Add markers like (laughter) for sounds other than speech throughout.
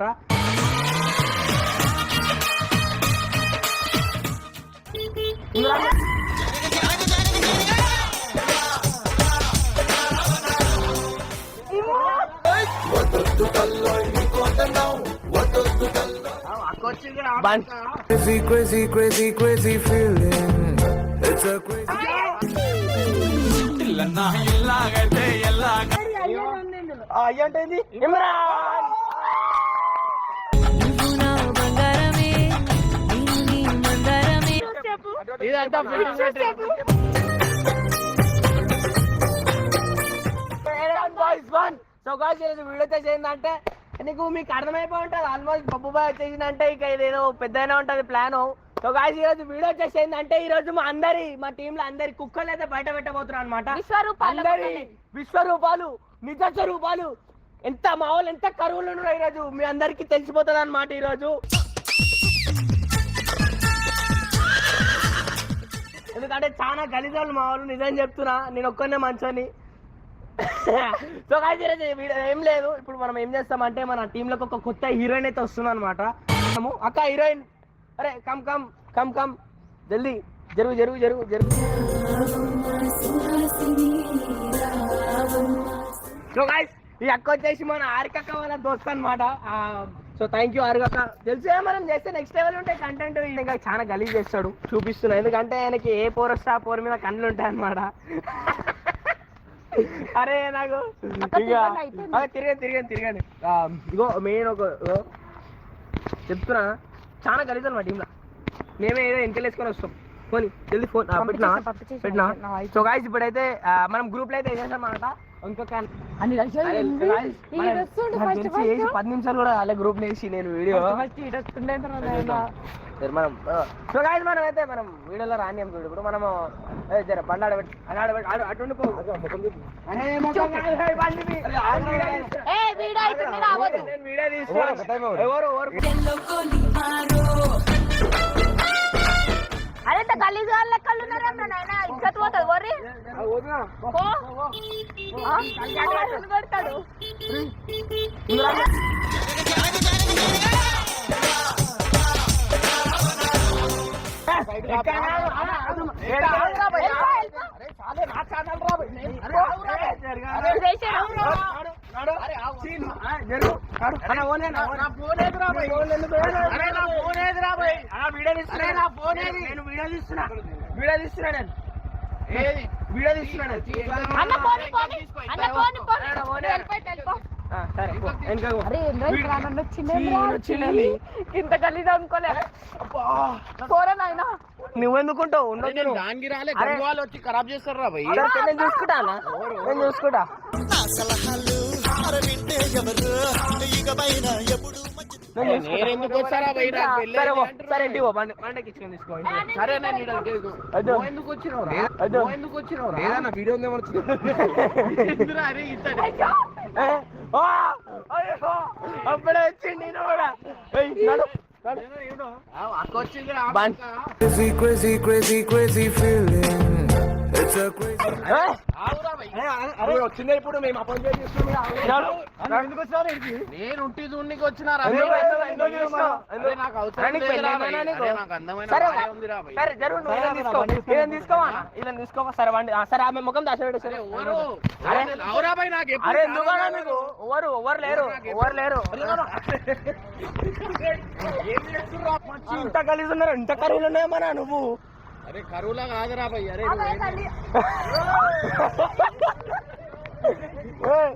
అనమాట Crazy, crazy, crazy, crazy feeling. It's a crazy. అయ్యంటే మందారమే ఇదంతా so guys ఈరోజు video నీకు మీకు అర్థమైపోయి ఉంటుంది. ఆల్మోస్ట్ బొబ్బు బాయ్ వచ్చేసిందంటే ఇక ఇదేదో పెద్దగానే ఉంటుంది ప్లాన్ సో గాయ్స్ ఈరోజు వీడియో వచ్చేసి ఏంటంటే ఈ రోజు మా అందరి మా టీమ్లో అందరి కుక్కలు అయితే బయట పెట్టబోతున్నారు అనమాట అందరి విశ్వరూపాలు నిజ స్వరూపాలు. ఎంత మా వాళ్ళు ఎంత కరువులు ఉన్నారు ఈరోజు మీ అందరికి తెలిసిపోతుంది అనమాట ఈరోజు. ఎందుకంటే చాలా గలీజాలు మా వాళ్ళు నిజం చెప్తున్నా. నేను ఒక్కనే మంచోని సో guys, వీడియో ఏం లేదు. ఇప్పుడు మనం ఏం చేస్తామంటే మన టీంలోకి ఒక కొత్త హీరోయిన్ అయితే వస్తుంది అనమాట అక్క హీరోయిన్. అరే కమ్ కమ్ కమ్ కమ్ జల్దీ జరుగు జరుగు జరుగు జరుగు. సో గాయస్ ఈ అక్క వచ్చేసి మన ఆరికక్క వాళ్ళ దోస్త్ అనమాట సో థ్యాంక్ యూ ఆరికక్క తెలుసు? మనం చేస్తే నెక్స్ట్ లెవెల్ ఉంటాయి కంటెంట్ ఇంకా చాలా గలీజ్ చేస్తాడు. చూపిస్తున్నా. ఎందుకంటే ఆయనకి ఏ పోర్ వస్తే ఆ పోర్ మీద కళ్ళు ఉంటాయి అనమాట (laughs) అరే నాకు ఇక తిరగండి తిరగండి తిరగండి ఆ, ఇగో మెయిన్ ఒక చెప్తున్నా. చాలా గలీజ్ అనమాట టీంలో మేమే ఏదో వెనకలేసుకొని వస్తాం. పోనీ జల్దీ ఫోన్ ఆ, పెట్టినా? పెట్టినా. సో గాయస్ ఇప్పుడైతే మనం గ్రూప్లో అయితే అనమాట ఇంకొక వేసి పది నిమిషాలు కూడా అలా గ్రూప్ వేసి నేను వీడియో మనం సో గాయస్ మనం అయితే మనం వీడియోలో రాని చూడు. ఇప్పుడు మనము జర బండి ఆడబెట్టి వీడియో. ఎవరు ఎవరు? అరే ఇంత గలీజ్ వాళ్ళ లెక్కలు ఉన్నారా నాయన? ఇజ్జత్ పోతుంది వరి ఆ, వదినా. పో ఆ? ఎందుకు పెడతాడు రా నేను. ఇంత గలీజ్ అనుకోలే. పోరా నాయనా. నువ్వెందుకుంటావు? నేను. దానికి రాలే. అరే. గంగు వాళ్ళు వచ్చి ఖరాబ్ చేస్తారు రా భయ్ సరే, నేను చూసుకుంటా. నేను చూసుకుంటా. నేను చూసుకుంటా. నేను సరే ఇచ్చుకొని సరే నేను ఎందుకు వచ్చినావు ఎందుకు వచ్చినావు అరే ఇతడు? అప్పుడే వచ్చింది నేను కూడా ఏయ్, అక్క వచ్చింది వచ్చిందే ఇప్పుడు మేము అపాయింట్ నేను ఉంటి దూనికి సరే ఇలా తీసుకో తీసుకోవా సరే వండి సరే ఆమె ముఖం దాచిపెట్టు సరే అరే. ఎవరు ఎవరు లేరు ఎవరు లేరు ఇంత కలిసి ఉన్నారు ఇంత కరువులు ఉన్నాయమ్మా నువ్వు అరే కరువులా కాదురా భయ్ అరే తల్లి. ఏయ్,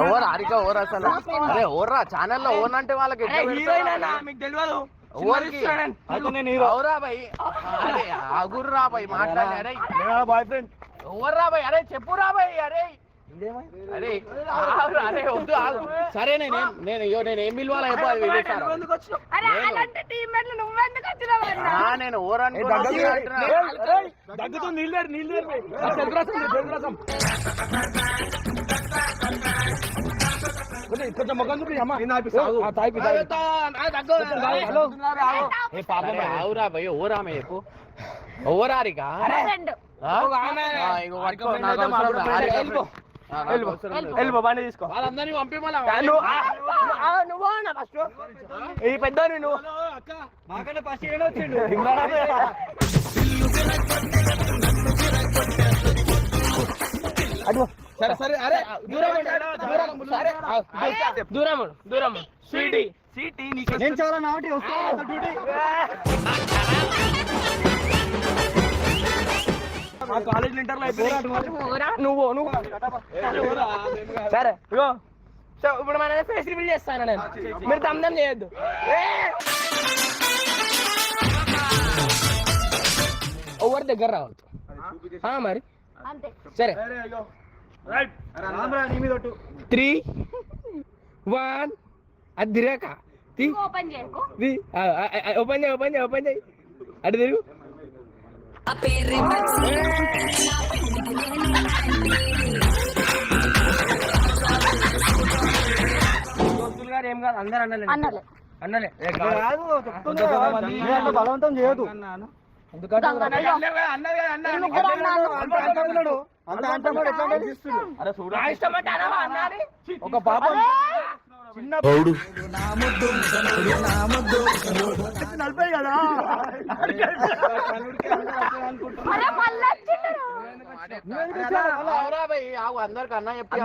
ఎవరు హరిక అసలు. అరే ఓర్రా ఛానల్లో ఓన్ అంటే వాళ్ళకి హీరోయిన్ మీకు తెలియదు భయ్. అరే ఆగుర్రా భయ్ మాట్లాడి అరే. బాయ్ ఫ్రెండ్ ఎవర్రా భయ్ అరే చెప్పురా భయ్ అరే. సరే నేనేం నేను అయ్యో నేను ఏం పిలవాలా? నేను దగ్గుతుంది నీళ్ళు నీళ్ళు తెలుగు రసం తెలుగు రసం. కొంచెం ముఖం చూపి అమ్మ. హలో. ఏ పాపం ఆవురా భయ్ ఓరా ఆమె చెప్పు ఓవరా వెళ్ళిపో. బండి తీసుకో. నువ్వు అన్న ఫస్ట్. ఈ పెద్ద నువ్వు. (laughs) అటు సరే సరే అరే దూరం దూరం దూరం ఉండు. స్వీటీ నేను చాలా నాటి వస్తాను డ్యూటీ కాలేజ్ ఇంటర్లో నువ్వు నువ్వు సరే ఇగో. సో ఇప్పుడు మన ఫేస్ రివీల్ చేస్తాను నేను? మీరు దమ్దం చేయొద్దు. ఎవరి దగ్గర రావద్దు? మరి. సరే. Three one. అది తిరగక. తీ. ఓపెన్ చేయకు. తీ. ఆ, ఆ, ఆ, ఓపెన్ చేయి ఓపెన్ చేయి ఓపెన్ చేయి. అటు తిరుగు. ఏం కాదు అందరు అన్నలే. అన్నలే. అన్నలే. నేను బలవంతం చేయదు అన్నాని ఒక పాపం నలభై కదా అందరికి అన్న చెప్పి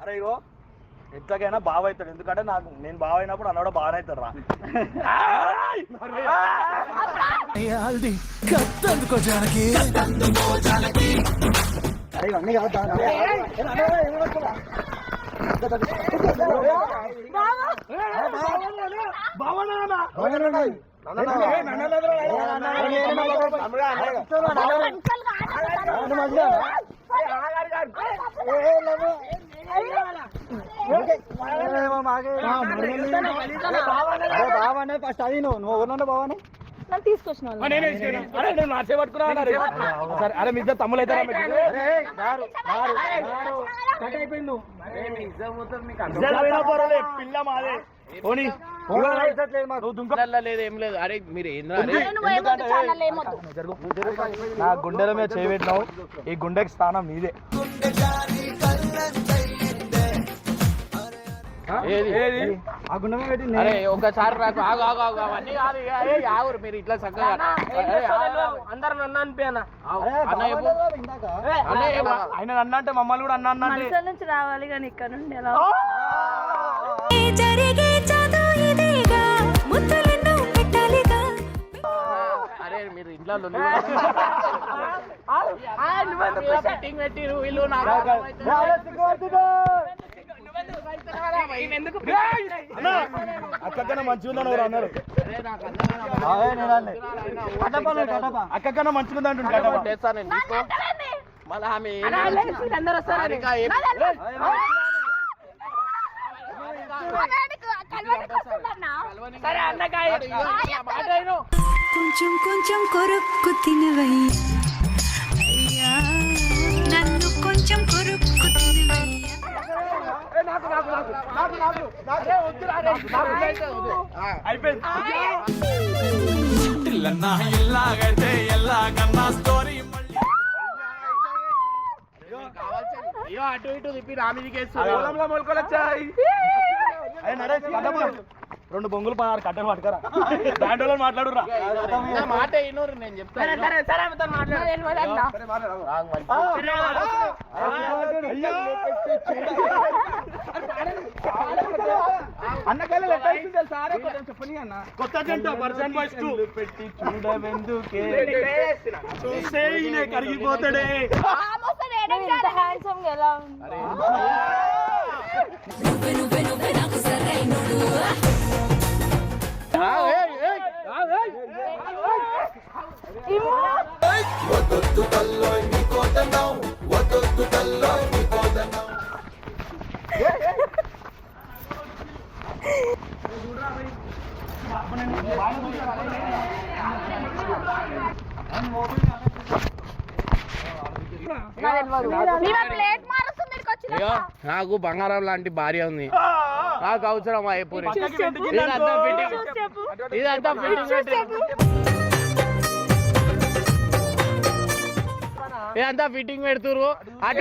అరే ఎట్లాగైనా బావ అవుతాడు ఎందుకంటే నాకు నేను బావ అయినప్పుడు అన్న కూడా బాగా అవుతాడు రా అరే బావానే ఫస్ట్ అది నువ్వు. నువ్వు ఎవరున్నా బావానే నన్ను తీసుకొచ్చిన వాళ్ళు. అరే మీ ఇద్దరు తమ్ములు పిల్ల మాదే. నా గుండెల మీద చేయబెట్టినావు ఈ గుండెకి స్థానం మీదే అరే ఒకసారి నాకు ఆగు ఆగు ఆగు అవన్నీ కాదు ఇక. ఆగురు మీరు ఇట్లా చక్కగా. అరే, ఆగు, తెలియదు. అందరు నన్ను అనిపోయానా ఆగు. అన్న చెప్పు. అన్న చెప్పు. ఆయన అన్న అంటే మమ్మల్ని కూడా అన్న అన్న అంటే నుంచి రావాలి కానీ ఇక్కడ నుండి ఎలా? జరిగే చదువు ఇదేగా? ముద్దులెన్నో పెట్టాలిగా? అరే మీరు ఇంట్లో లొల్లి పెట్టిర్రు, వీళ్ళు నాకు అక్కకన్నా మంచిగా ఉందని ఎవరు అన్నారు అరే, నాకు అన్నమైన అక్క కన్నా మంచిగా ఉంది అంటుండు కట్టప. కొట్టేస్తా నేను తీసుకో. మళ్ళా ఆమె ఏం అందరు వస్తారు హారిక ఆ, అయిపోయింది కావాల్సింది. ఇగో అటు ఇటు తిప్పి నా మీదకి వేస్తుంది. పొలంలో మొలకలు వచ్చాయి. రెండు బొంగులు పదహారు కట్టలు పట్టుకరా. దాంట్లో మాట్లాడురా నా మాట నేను సరే చెప్తాను కొత్త జంట పర్సన్ బాయ్స్ టూ. పెట్టి చూడవెందుకే? ఈయన కరిగిపోతాడే. హ్యాండ్సమ్గా ఎలా నువ్వే నువ్వే నాకు బంగారం లాంటి భార్య ఉంది. నాకు పక్కకి వెంట్రుకలు ఇదంతా. ఫిట్టింగ్ ఇదంతా ఫిట్టింగ్ ఇదంతా ఫిట్టింగ్ పెడుతురు